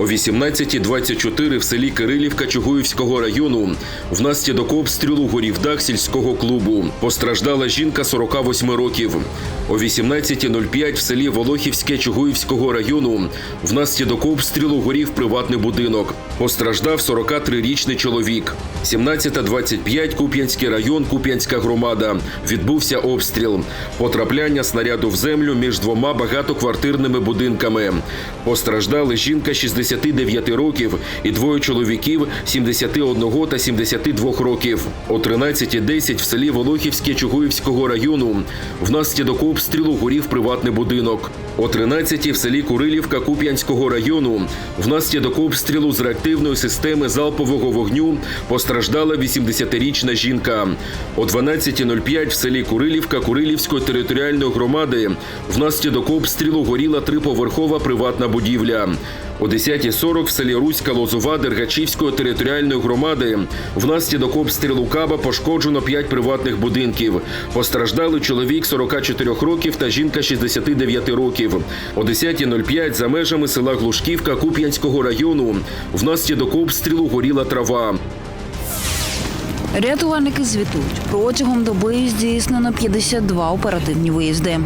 О 18.24 в селі Кирилівка Чугуївського району внаслідок обстрілу горів дах сільського клубу. Постраждала жінка 48 років. О 18.05 в селі Волохівське Чугуївського району внаслідок обстрілу горів приватний будинок. Постраждав 43-річний чоловік. 17.25 Куп'янський район, Куп'янська громада. Відбувся обстріл. Потрапляння снаряду в землю між двома багатоквартирними будинками. Постраждали жінка 69 років і двоє чоловіків 71 та 72 років. О 13.10 в селі Волохівське Чугуївського району внаслідок обстрілу горів приватний будинок. О 13 в селі Курилівка Куп'янського району внаслідок обстрілу з реактивної системи залпового вогню постраждала 80-річна жінка. О 12.05 в селі Курилівка Курилівської територіальної громади внаслідок обстрілу горіла триповерхова приватна будівля. О 10.40 в селі Руська Лозова Дергачівської територіальної громади внаслідок обстрілу Каба пошкоджено 5 приватних будинків. Постраждали чоловік 44 років та жінка 69 років. О 10.05 за межами села Глушківка Куп'янського району внаслідок обстрілу горіла трава. Рятувальники звітують протягом доби здійснено 52 оперативні виїзди.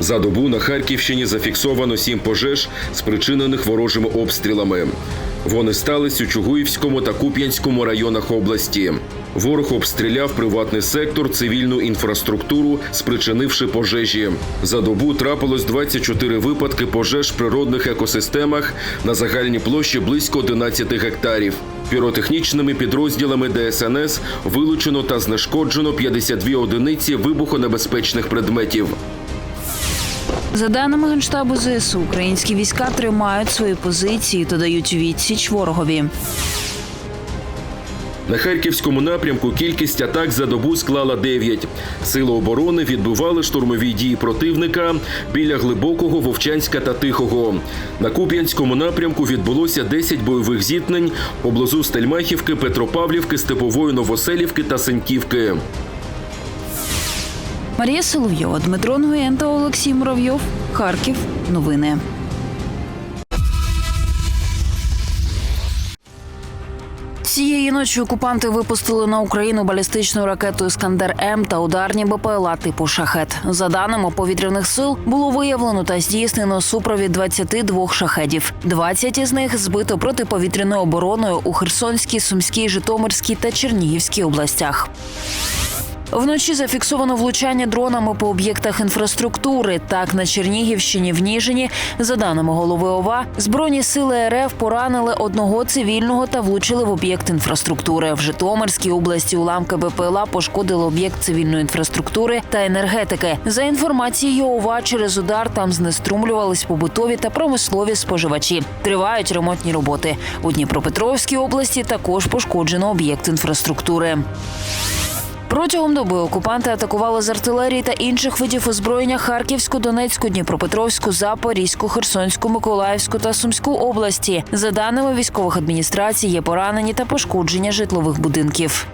За добу на Харківщині зафіксовано сім пожеж, спричинених ворожими обстрілами. Вони стались у Чугуївському та Куп'янському районах області. Ворог обстріляв приватний сектор, цивільну інфраструктуру, спричинивши пожежі. За добу трапилось 24 випадки пожеж в природних екосистемах на загальній площі близько 11 гектарів. Піротехнічними підрозділами ДСНС вилучено та знешкоджено 52 одиниці вибухонебезпечних предметів. За даними генштабу ЗСУ, українські війська тримають свої позиції та дають відсіч ворогові. На харківському напрямку кількість атак за добу склала 9. Сили оборони відбивали штурмові дії противника біля глибокого Вовчанська та Тихого. На Куп'янському напрямку відбулося 10 бойових зіткнень поблизу Стельмахівки, Петропавлівки, Степової Новоселівки та Сеньківки. Марія Соловйова, Дмитро Нгуєн та Олексій Муравйов. Харків. Новини. Цієї ночі окупанти випустили на Україну балістичну ракету Іскандер М та ударні БПЛА типу Шахет. За даними повітряних сил, було виявлено та здійснено супровід 22 шахедів. 20 із них збито протиповітряною обороною у Херсонській, Сумській, Житомирській та Чернігівській областях. Вночі зафіксовано влучання дронами по об'єктах інфраструктури. Так, на Чернігівщині в Ніжині, за даними голови ОВА, збройні сили РФ поранили одного цивільного та влучили в об'єкт інфраструктури. В Житомирській області уламки БПЛА пошкодили об'єкт цивільної інфраструктури та енергетики. За інформацією ОВА, через удар там знеструмлювались побутові та промислові споживачі. Тривають ремонтні роботи. У Дніпропетровській області також пошкоджено об'єкт інфраструктури. Протягом доби окупанти атакували з артилерії та інших видів озброєння Харківську, Донецьку, Дніпропетровську, Запорізьку, Херсонську, Миколаївську та Сумську області. За даними військових адміністрацій, є поранені та пошкодження житлових будинків.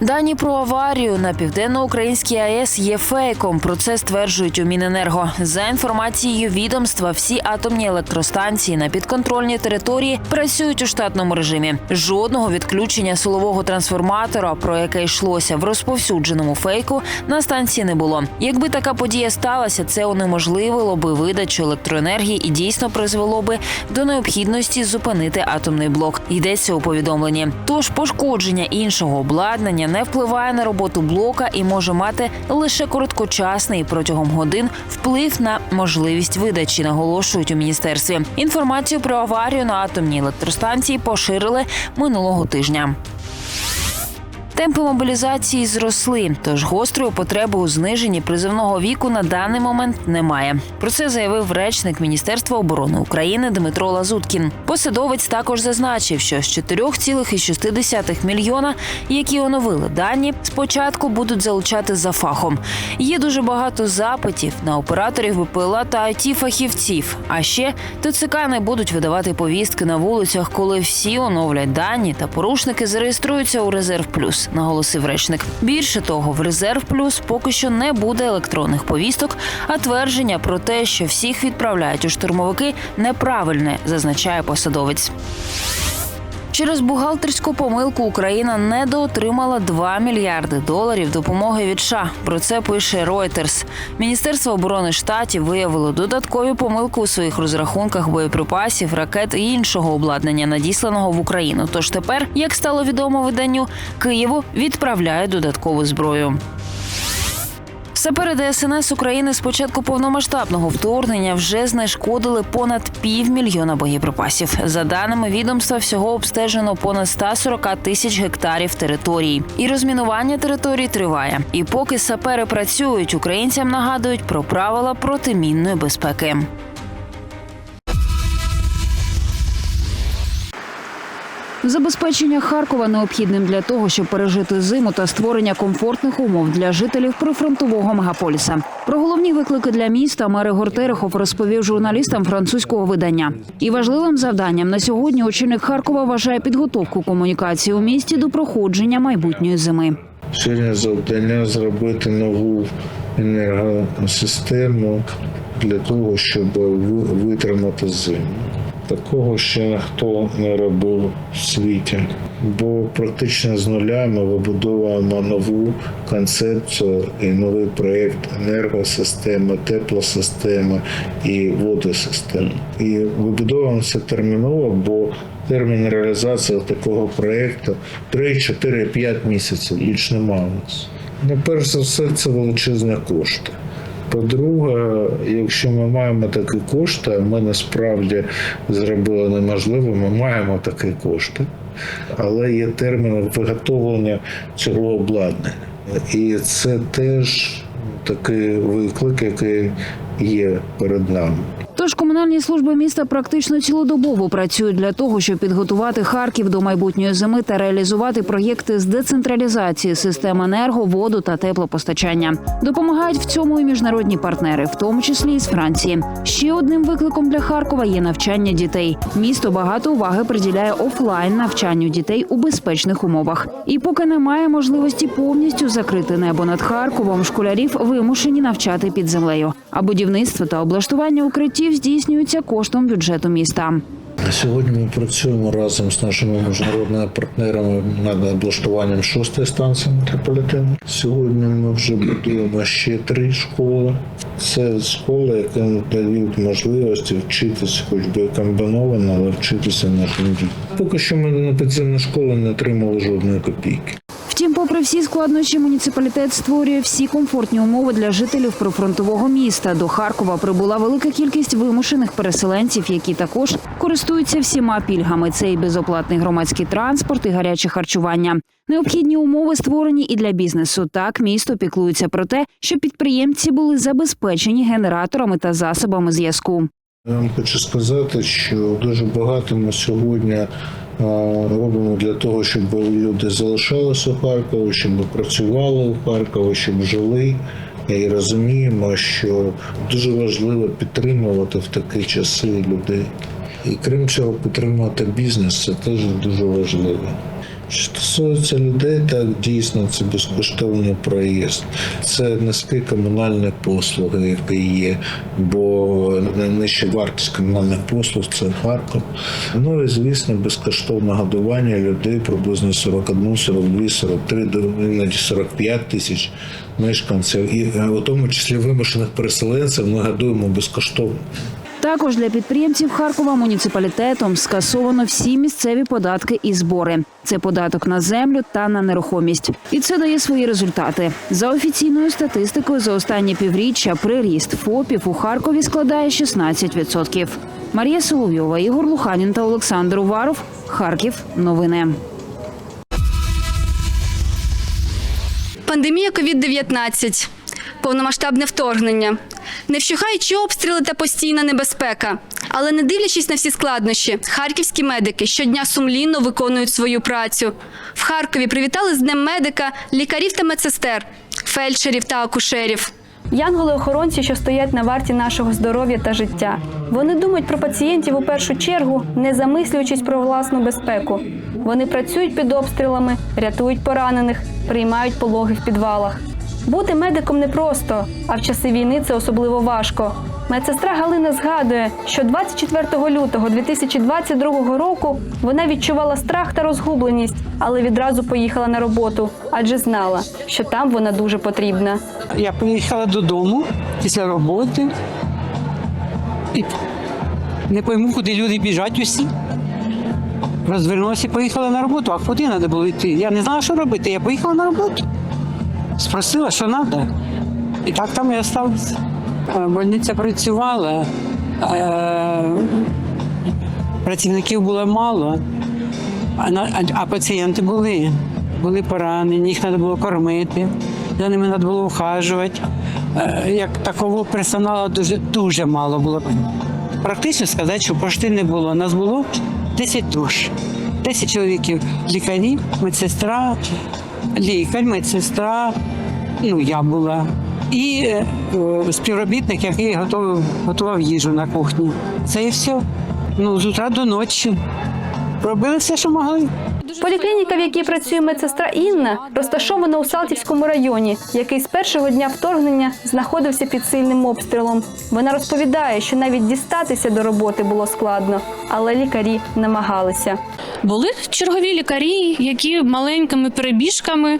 Дані про аварію на південноукраїнській АЕС є фейком. Про це стверджують у Міненерго. За інформацією відомства, всі атомні електростанції на підконтрольній території працюють у штатному режимі. Жодного відключення силового трансформатора, про яке йшлося в розповсюдженому фейку, на станції не було. Якби така подія сталася, це унеможливило би видачу електроенергії і дійсно призвело би до необхідності зупинити атомний блок. Йдеться у повідомленні. Тож пошкодження іншого обладнання не впливає на роботу блока і може мати лише короткочасний протягом годин вплив на можливість видачі, наголошують у міністерстві. Інформацію про аварію на атомній електростанції поширили минулого тижня. Темпи мобілізації зросли, тож гострої потреби у зниженні призивного віку на даний момент немає. Про це заявив речник Міністерства оборони України Дмитро Лазуткін. Посадовець також зазначив, що з 4,6 мільйона, які оновили дані, спочатку будуть залучати за фахом. Є дуже багато запитів на операторів БПЛА та it фахівців. А ще ТЦК не будуть видавати повістки на вулицях, коли всі оновлять дані та порушники зареєструються у резерв плюс. Наголосив речник. Більше того, в резерв плюс поки що не буде електронних повісток, а твердження про те, що всіх відправляють у штурмовики, неправильне, зазначає посадовець. Через бухгалтерську помилку Україна недоотримала 2 мільярди доларів допомоги від США. Про це пише Reuters. Міністерство оборони штатів виявило додаткові помилки у своїх розрахунках боєприпасів, ракет і іншого обладнання, надісланого в Україну. Тож тепер, як стало відомо виданню, Києву відправляють додаткову зброю. Сапери ДСНС України з початку повномасштабного вторгнення вже знешкодили понад півмільйона боєприпасів. За даними відомства, всього обстежено понад 140 тисяч гектарів території. І розмінування територій триває. І поки сапери працюють, українцям нагадують про правила протимінної безпеки. Забезпечення Харкова необхідним для того, щоб пережити зиму та створення комфортних умов для жителів прифронтового мегаполіса. Про головні виклики для міста мер Ігор Терехов розповів журналістам французького видання. І важливим завданням на сьогодні очільник Харкова вважає підготовку комунікації у місті до проходження майбутньої зими. Сьогодні завдання зробити нову енергосистему для того, щоб витримати зиму. Такого ще ніхто не робив в світі, бо практично з нуля ми вибудовуємо нову концепцію і новий проєкт енергосистеми, теплосистеми і водосистеми. І вибудовуємо це терміново, бо термін реалізації такого проєкту 3, 4, 5 місяців, більш немає у нас. Ну, перш за все, це величезні кошти. По-друге, якщо ми маємо такі кошти, ми насправді зробили неможливо, ми маємо такі кошти, але є термін виготовлення цього обладнання. І це теж такий виклик, який є перед нами. Тож комунальні служби міста практично цілодобово працюють для того, щоб підготувати Харків до майбутньої зими та реалізувати проєкти з децентралізації систем енерго, воду та теплопостачання. Допомагають в цьому і міжнародні партнери, в тому числі і з Франції. Ще одним викликом для Харкова є навчання дітей. Місто багато уваги приділяє офлайн навчанню дітей у безпечних умовах. І поки немає можливості повністю закрити небо над Харковом, школярів вимушені навчати під землею. А будівництво та облаштування укриттів здійснюються коштом бюджету міста. Сьогодні ми працюємо разом з нашими міжнародними партнерами над облаштуванням шостої станції метрополітену. Сьогодні ми вже будуємо ще три школи. Це школи, які дають можливості вчитися, хоч би комбіновано, але вчитися на тимді. Поки що ми на підземні школи не отримали жодної копійки. Втім, попри всі складнощі, муніципалітет створює всі комфортні умови для жителів прифронтового міста. До Харкова прибула велика кількість вимушених переселенців, які також користуються всіма пільгами. Це і безоплатний громадський транспорт, і гаряче харчування. Необхідні умови створені і для бізнесу. Так місто піклується про те, щоб підприємці були забезпечені генераторами та засобами зв'язку. Я вам хочу сказати, що дуже багато ми сьогодні робимо для того, щоб люди залишалися у Харкові, щоб працювали у Харкові, щоб жили. І розуміємо, що дуже важливо підтримувати в такі часи людей. І крім цього, підтримувати бізнес це теж дуже важливо. Що стосується людей, так дійсно це безкоштовний проїзд. Це низькі комунальні послуги, які є, бо найнижча вартість комунальних послуг це Харків. Ну і звісно, безкоштовне годування людей приблизно 41, 42, 43, до іноді 45 тисяч мешканців. І е, у тому числі вимушених переселенців ми годуємо безкоштовно. Також для підприємців Харкова муніципалітетом скасовано всі місцеві податки і збори. Це податок на землю та на нерухомість. І це дає свої результати. За офіційною статистикою, за останні півріччя приріст ФОПів у Харкові складає 16%. Марія Соловйова, Ігор Луханін та Олександр Уваров. Харків. Новини. Пандемія COVID-19, повномасштабне вторгнення, не вщухаючі обстріли та постійна небезпека. Але не дивлячись на всі складнощі, харківські медики щодня сумлінно виконують свою працю. В Харкові привітали з Днем медика лікарів та медсестер, фельдшерів та акушерів. Янголи-охоронці, що стоять на варті нашого здоров'я та життя. Вони думають про пацієнтів у першу чергу, не замислюючись про власну безпеку. Вони працюють під обстрілами, рятують поранених, приймають пологи в підвалах. Бути медиком непросто, а в часи війни це особливо важко. Медсестра Галина згадує, що 24 лютого 2022 року вона відчувала страх та розгубленість, але відразу поїхала на роботу, адже знала, що там вона дуже потрібна. Я приїхала додому після роботи і не пойму, куди люди біжать усі. Розвернулася і поїхала на роботу, а куди треба було йти? Я не знала, що робити. Я поїхала на роботу. Спросила, що треба. І так там і залишилася. Больниця працювала, е, працівників було мало, а пацієнти були. Були поранені, їх треба було кормити, за ними треба було ухажувати. Е, Як такого персоналу дуже, дуже мало було. Практично сказати, що пошти не було. Нас було 10 душ, 10 чоловіків, лікарі, медсестра, лікар, медсестра, ну я була. І е, співробітник, який готував, готував їжу на кухні. Це і все. Ну, з утра до ночі. Робили все, що могли. Поліклініка, в якій працює медсестра Інна, розташована у Салтівському районі, який з першого дня вторгнення знаходився під сильним обстрілом. Вона розповідає, що навіть дістатися до роботи було складно, але лікарі намагалися. Були чергові лікарі, які маленькими перебіжками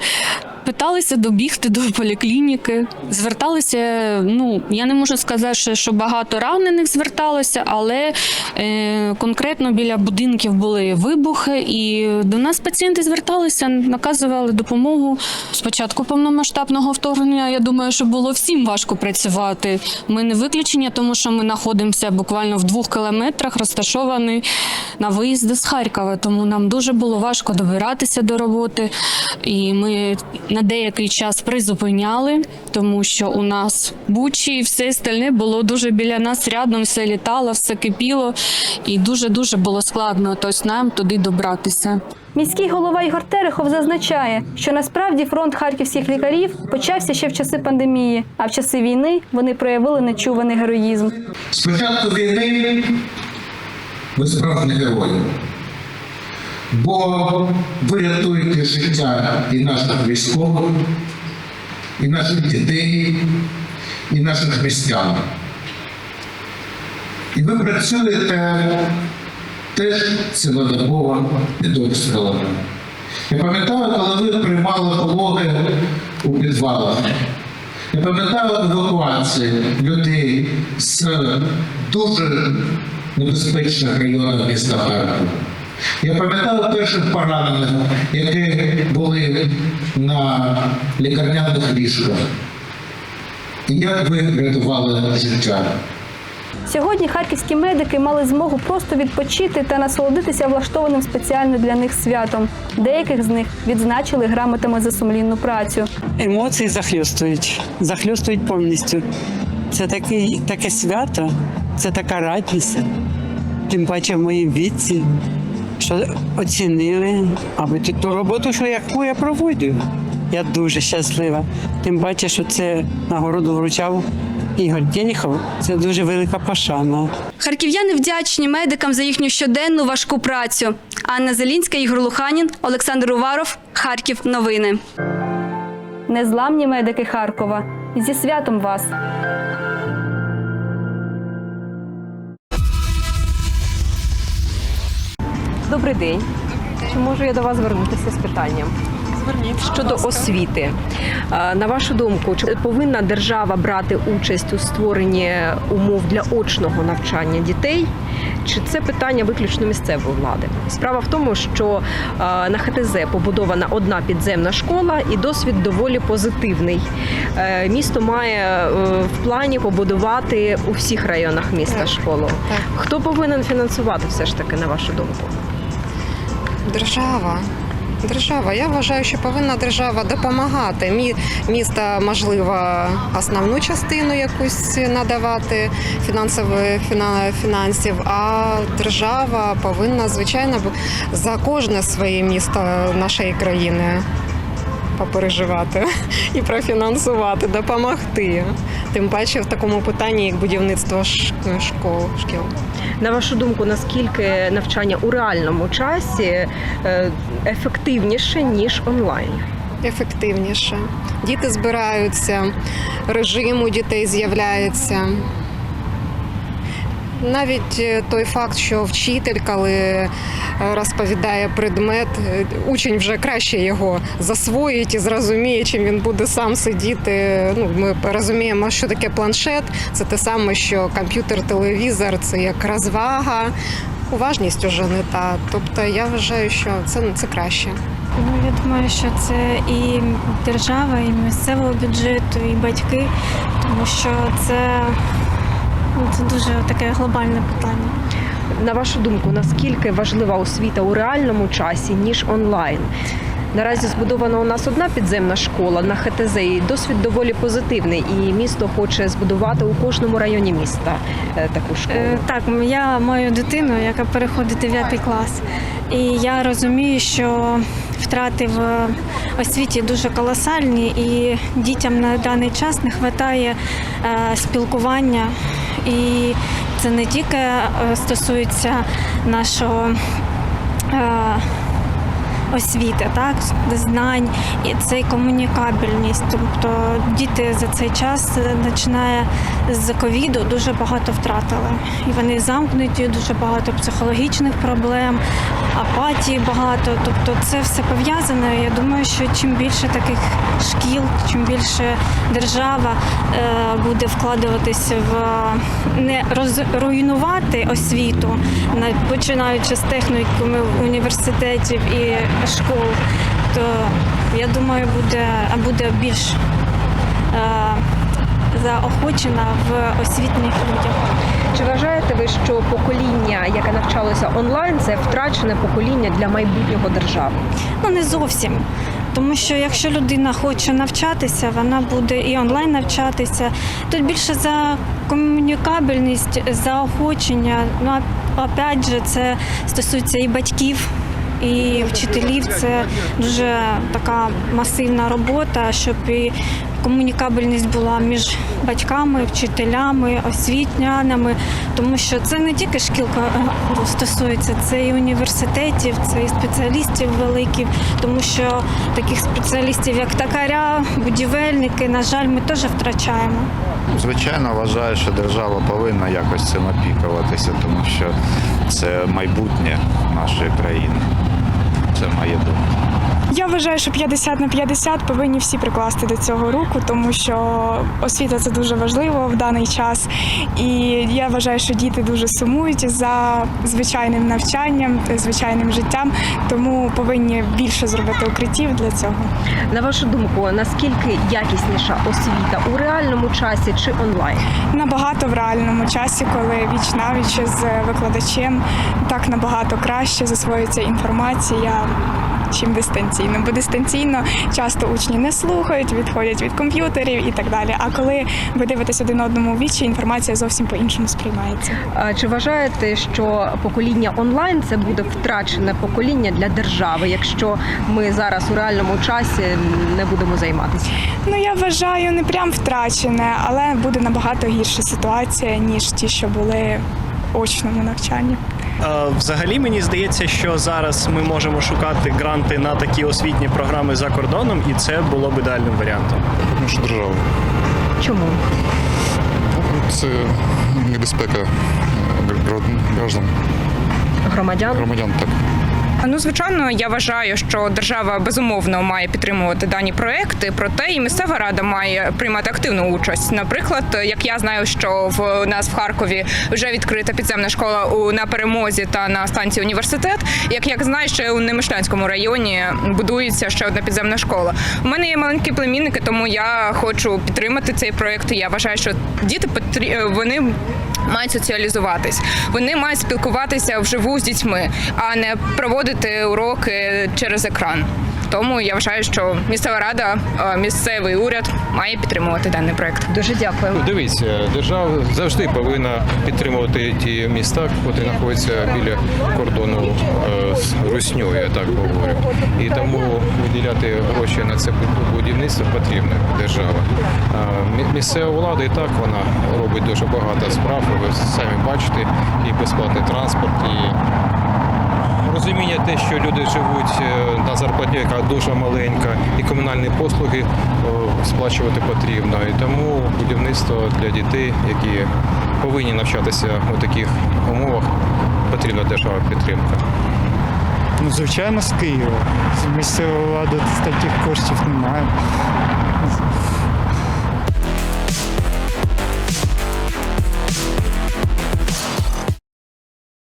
питалися добігти до поліклініки. Зверталися. Ну я не можу сказати, що- багато ранених зверталося, але е, конкретно біля будинків були вибухи, і до нас пацієнти зверталися, наказували допомогу. Спочатку повномасштабного вторгнення. Я думаю, що було всім важко працювати. Ми не виключення, тому що ми знаходимося буквально в двох кілометрах, розташовані на виїзди з Харкова. Тому нам дуже було важко добиратися до роботи. І ми на деякий час призупиняли, тому що у нас бучі і все остальне було дуже біля нас рядом, все літало, все кипіло, і дуже дуже було складно тобто нам туди добратися. Міський голова Ігор Терехов зазначає, що насправді фронт харківських лікарів почався ще в часи пандемії, а в часи війни вони проявили нечуваний героїзм. З початку війни ви справжні герої. Бо ви рятуєте життя і наших військових, і наших дітей, і наших містян. І ви працюєте теж цілодобово під обстрілами. Я пам'ятаю, коли ви приймали пологи у підвалах. Я пам'ятаю евакуації людей з дуже небезпечних районів міста Харкова. Я пам'ятаю перших поранених, які були на лікарняних ліжках. І як ви рятували життя. Сьогодні харківські медики мали змогу просто відпочити та насолодитися влаштованим спеціально для них святом. Деяких з них відзначили грамотами за сумлінну працю. Емоції захльостують, захльостують повністю. Це такий, таке свято, це така радість. Тим паче в моїм віці, що оцінили, аби ту- ту роботу, що яку я проводжу. Я дуже щаслива. Тим паче, що це нагороду вручав Ігор Тєніхов. Це дуже велика пошана. Харків'яни вдячні медикам за їхню щоденну важку працю. Анна Зелінська, Ігор Луханін, Олександр Уваров, Харків. Новини. Незламні медики Харкова. Зі святом вас! Добрий день. Чи можу я до вас звернутися з питанням? Щодо освіти, на вашу думку, чи повинна держава брати участь у створенні умов для очного навчання дітей? Чи це питання виключно місцевої влади? Справа в тому, що на ХТЗ побудована одна підземна школа, і досвід доволі позитивний. Е, Місто має е, в плані побудувати у всіх районах міста школу. Хто повинен фінансувати все ж таки, на вашу думку? Держава. Держава. Я вважаю, що повинна держава допомагати. Мі- міста можливо, основну частину якусь надавати фінансових фінансів, а держава повинна, звичайно, за кожне своє місто нашої країни попереживати і профінансувати, допомогти. Тим паче в такому питанні, як будівництво школ шкіл. На вашу думку, наскільки навчання у реальному часі е, ефективніше ніж онлайн? ефективніше. Діти збираються, режим у дітей з'являється. Навіть е, той факт, що вчитель, коли е, розповідає предмет, е, учень вже краще його засвоїть і зрозуміє, чим він буде сам сидіти. Ну, ми розуміємо, що таке планшет. Це те саме, що комп'ютер, телевізор це як розвага. Уважність уже не та. Тобто я вважаю, що це, це краще. Ну, я думаю, що це і держава, і місцевого бюджету, і батьки, тому що це, це дуже таке глобальне питання. На вашу думку, наскільки важлива освіта у реальному часі ніж онлайн? Наразі збудована у нас одна підземна школа на ХТЗ. і Досвід доволі позитивний, і місто хоче збудувати у кожному районі міста е, таку школу. Е, Так, я маю дитину, яка переходить 9 клас, і я розумію, що втрати в освіті дуже колосальні, і дітям на даний час не вистачає спілкування. І це не тільки е, стосується нашого. Е, освіти, так знань і це комунікабельність. Тобто діти за цей час е, починає з ковіду дуже багато втратили. І вони замкнуті, дуже багато психологічних проблем, апатії багато. Тобто це все пов'язано. Я думаю, що чим більше таких шкіл, чим більше держава е, буде вкладуватися в не розруйнувати освіту, на- починаючи з технікумів університетів і школ, то я думаю, буде, буде більш е, заохочена в освітніх людях. Чи вважаєте ви, що покоління, яке навчалося онлайн, це втрачене покоління для майбутнього держави? Ну не зовсім. Тому що якщо людина хоче навчатися, вона буде і онлайн навчатися. Тут більше за комунікабельність, заохочення. Ну а- опять же, це стосується і батьків. І вчителів це дуже така масивна робота, щоб і комунікабельність була між батьками, вчителями, освітнянами, тому що це не тільки шкілка е, стосується, це і університетів, це і спеціалістів великих, тому що таких спеціалістів, як токаря, будівельники, на жаль, ми теж втрачаємо. Звичайно, вважаю, що держава повинна якось цим опікуватися, тому що це майбутнє нашої країни. Це моя думка. Я вважаю, що 50 на 50 повинні всі прикласти до цього руку, тому що освіта це дуже важливо в даний час. І я вважаю, що діти дуже сумують за звичайним навчанням, звичайним життям, тому повинні більше зробити укриттів для цього. На вашу думку, наскільки якісніша освіта у реальному часі чи онлайн? Набагато в реальному часі, коли віч навіч з викладачем, так набагато краще засвоюється інформація. Чим дистанційно, бо дистанційно часто учні не слухають, відходять від комп'ютерів і так далі. А коли ви дивитесь один одному в вічі, інформація зовсім по-іншому сприймається. А Чи вважаєте, що покоління онлайн це буде втрачене покоління для держави, якщо ми зараз у реальному часі не будемо займатися? Ну я вважаю, не прям втрачене, але буде набагато гірша ситуація ніж ті, що були очному навчанні. Е, Взагалі мені здається, що зараз ми можемо шукати гранти на такі освітні програми за кордоном, і це було б ідеальним варіантом. Наша держава. Чому? Це небезпека граждан, Громадян? громадян так. Ну, звичайно, я вважаю, що держава безумовно має підтримувати дані проекти, проте і місцева рада має приймати активну участь. Наприклад, як я знаю, що в нас в Харкові вже відкрита підземна школа у на перемозі та на станції університет. Як я знаю, ще у Немишлянському районі будується ще одна підземна школа. У мене є маленькі племінники, тому я хочу підтримати цей проект. Я вважаю, що діти вони мають соціалізуватись. Вони мають спілкуватися вживу з дітьми, а не проводити уроки через екран. Тому я вважаю, що місцева рада, е, місцевий уряд має підтримувати даний проект. Дуже дякую. Дивіться, держава завжди повинна підтримувати ті міста, які знаходяться біля кордону е, з Русньою, я так говорю. І тому виділяти гроші на це будівництво потрібно держава. Місцева влада і так вона робить дуже багато справ. Ви самі бачите, і безплатний транспорт, і розуміння те, що люди живуть е, на зарплатню, яка дуже маленька, і комунальні послуги сплачувати потрібно. І тому будівництво для дітей, які повинні навчатися у таких умовах, потрібна держава підтримка. Ну, звичайно, з Києва. З місцевої влади таких коштів немає.